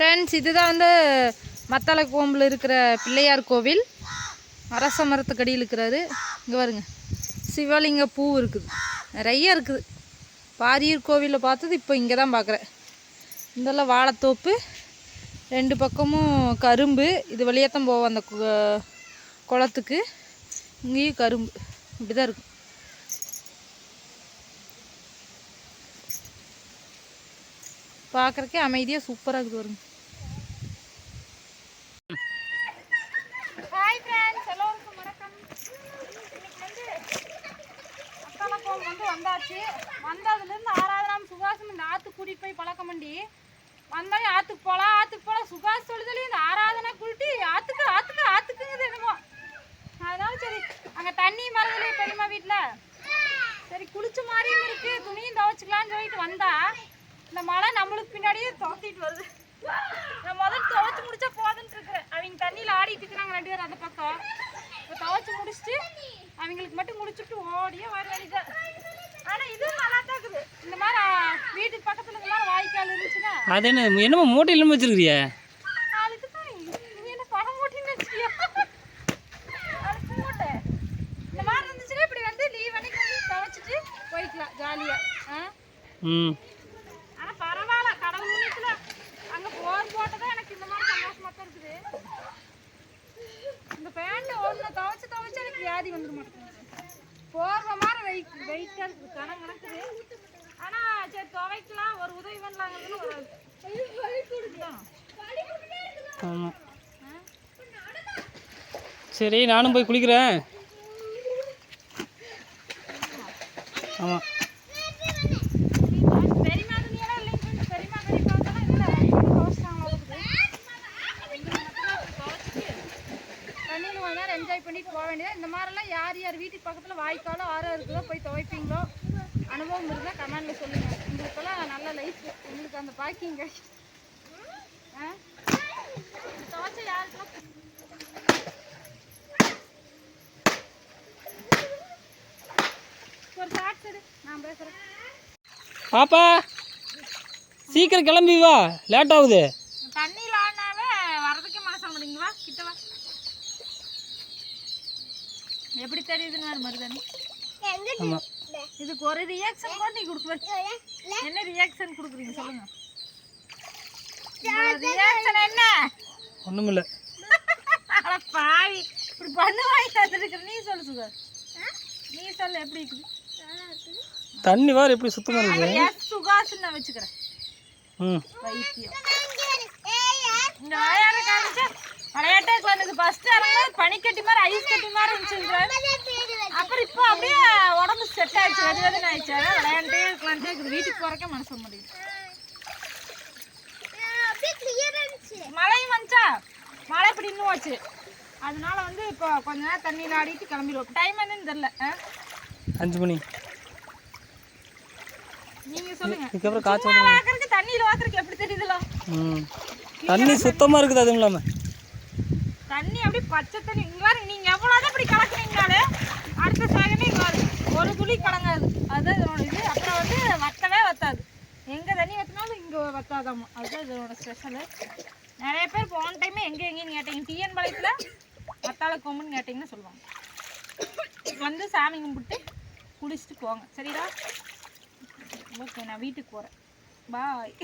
Friends இதுதான் வந்து மத்தள கோம்பில் இருக்கிற பிள்ளையார் கோவில். அரச மரத்துக்கடியில் இருக்கிறாரு இங்கே பாருங்க. சிவலிங்க பூ இருக்குது. நிறைய இருக்குது. பாரியூர் கோவிலில் பார்த்தது இப்போ இங்கே தான் பார்க்குறேன். இதெல்லாம் வாழைத்தோப்பு ரெண்டு பக்கமும் கரும்பு. இது வழியாக தான் போவோம் அந்த கு- குளத்துக்கு. இங்கேயும் கரும்பு. இப்படி தான் இருக்கும். பார்க்குறக்கே அமைதியாக சூப்பராக இருக்குது வருங்க ஹாய் ஃப்ரெண்ட்ஸ் எல்லோருக்கும் வணக்கம். இன்னைக்கு வந்து வந்து வந்தாச்சு. வந்ததுலேருந்து ஆறாவது சுகாசம் இந்த ஆற்றுக்கு கூட்டிகிட்டு போய் பழக்கம் பண்ணி வந்தாலும் ஆற்றுக்கு போகலாம் ஆற்றுக்கு போகலாம் சுகாஸ் சொல்லுதலையும் இந்த ஆராதனை கூட்டி ஆற்றுக்கு ஆற்றுக்கு ஆற்றுக்குங்குது என்னமோ. அதனால சரி அங்கே தண்ணி மறந்துலையே பெரியம்மா வீட்டில் சரி குளிச்ச மாதிரியும் இருக்குது துணியும் துவச்சிக்கலான்னு சொல்லிட்டு வந்தா இந்த மழை நம்மளுக்கு பின்னாடியே துவத்திட்டு வருது. நான் முதல்ல துவைச்சு முடிச்சா போதுன்ட்டு இருக்கிறேன். அவங்க தண்ணியில் ஆடிட்டு இருக்கிறாங்க ரெண்டு பேரும் அந்த பக்கம். இப்போ துவைச்சு முடிச்சுட்டு அவங்களுக்கு மட்டும் முடிச்சுட்டு ஓடியே வர வேண்டியது ஆனால் இதுவும் நல்லா தான் இருக்குது. இந்த மாதிரி வீட்டுக்கு பக்கத்தில் இந்த மாதிரி வாய்க்கால் இருந்துச்சுன்னா அது என்ன என்னமோ மூட்டை இல்லாமல் வச்சிருக்கிறிய? அதுக்கு தான் நீ என்ன பணம் போட்டின்னு வச்சுக்கியா அதுக்கு மூட்டை இந்த மாதிரி இருந்துச்சுன்னா இப்படி வந்து லீவ் அன்னைக்கு வந்து துவைச்சிட்டு போய்க்கலாம் ஜாலியாக ஆ ம் ஆனா பரவாயில்ல கடல் முன்னிட்டுல அங்க போர் போட்டதான் எனக்கு இந்த மாதிரி சந்தோஷமா தான் இருக்குது இந்த பேண்ட் ஒன்று துவைச்சு துவைச்சு எனக்கு வியாதி வந்துட மாட்டேங்குது. போர்வ மாதிரி வெயிட் வெயிட்டாக இருக்குது. கணம் கணக்குது. ஆனா சரி துவைக்கலாம். ஒரு உதவி பண்ணலாங்கிறது. ஆமாம் சரி நானும் போய் குளிக்கிறேன். ஆமாம் பெரியம்மா துணியெல்லாம் இல்லைங்க பெரியம்மா பெரியப்பா வந்தாலும் இல்லை துவைச்சிட்டாங்க இருக்குது எங்களுக்கு மட்டும் துவைச்சிட்டு தண்ணியில் கொஞ்ச நேரம் என்ஜாய் பண்ணிட்டு போக வேண்டியது? இந்த மாதிரிலாம் யார் யார் வீட்டுக்கு பக்கத்தில் வாய்க்காலோ ஆறோ இருக்குதோ போய் துவைப்பீங்களோ? அனுபவம் இருந்தால் கமெண்டில் சொல்லுங்கள் உங்களுக்கெல்லாம் நல்ல லைஃப் உங்களுக்கு அந்த பாக்கிங் கிடைக்கும் ஆ? துவைச்ச யாருக்கெல்லாம் ஒரு ஷார்ட்ஸ் எடு நான் பேசுகிறேன் பாப்பா சீக்கிரம் கிளம்பி வா. லேட் ஆகுது. தண்ணியில் ஆடினாவே வரதுக்கே மனசு வர மாட்டேங்குது. வா கிட்ட வா. எப்படி தெரியுதுன்னு மருதாணி ஆமாம் இதுக்கு ஒரு ரியாக்ஷன் கூட நீ கொடுக்குற என்ன ரியாக்ஷன் கொடுக்குறீங்க சொல்லுங்க. ரியாக்ஷன் என்ன? ஒன்றும் இல்லை பாவி. இப்படி பண்ணுவாய் தந்துருக்குற நீ சொல்லு சுகர். நீ சொல்லு எப்படி இருக்குது? தண்ணி வேறு எப்படி சுத்தமாக இருக்குது? சுகாசுன்னு நான் வச்சுக்கிறேன். ம். வைத்தியம். விளையாட்டே உட்காந்துக்கு ஃபர்ஸ்ட் இறங்கும்போது பனிக்கட்டி மாதிரி ஐஸ் கட்டி மாதிரி இருந்துச்சு அப்புறம் இப்போ அப்படியே உடம்பு செட் ஆயிடுச்சு. வெது வெதுன்னு ஆயிடுச்சு அதான் விளையாண்டே இருக்கலான்ட்டே இருக்குது. வீட்டுக்கு போறக்கே மனசு மாட்டேங்குது. மழையும் வந்துச்சா? மழை இப்படி இன்னும் அதனால வந்து இப்போ கொஞ்ச நேரம் தண்ணியில் ஆடிட்டு கிளம்பிடுவோம். டைம் என்னன்னு தெரில அஞ்சு மணி. நீங்க சொல்லுங்க. இதுக்கப்புறம் காய்ச்சல் தண்ணியில் வாக்குறதுக்கு எப்படி தெரியுதுல? தண்ணி சுத்தமாக இருக்குது அதுவும் இல்லாமல் தண்ணி அப்படியே பச்சை தண்ணி. இங்கே பாருங்க நீங்க எவ்வளவுதான் இப்படி கலக்குனீங்கனாலே அடுத்த செகண்டே இங்க வரும் ஒரு துளி கலங்காது. அதுதான் இதனோட இது. அப்புறம் வந்து வத்தவே வத்தாது. எங்க தண்ணி வத்தினாலும் இங்க வத்தாதாமா. அதுதான் இதனோட ஸ்பெஷலு நிறைய பேர் போன டைமே எங்க எங்கேன்னு கேட்டீங்க. டிஎன் பாளையத்துல வத்தால கொம்புன்னு கேட்டிங்கன்னு சொல்லுவாங்க. வந்து சாமி கும்பிட்டு குளிச்சுட்டு போங்க. சரிடா? ஓகே நான் வீட்டுக்கு போறேன். பாய்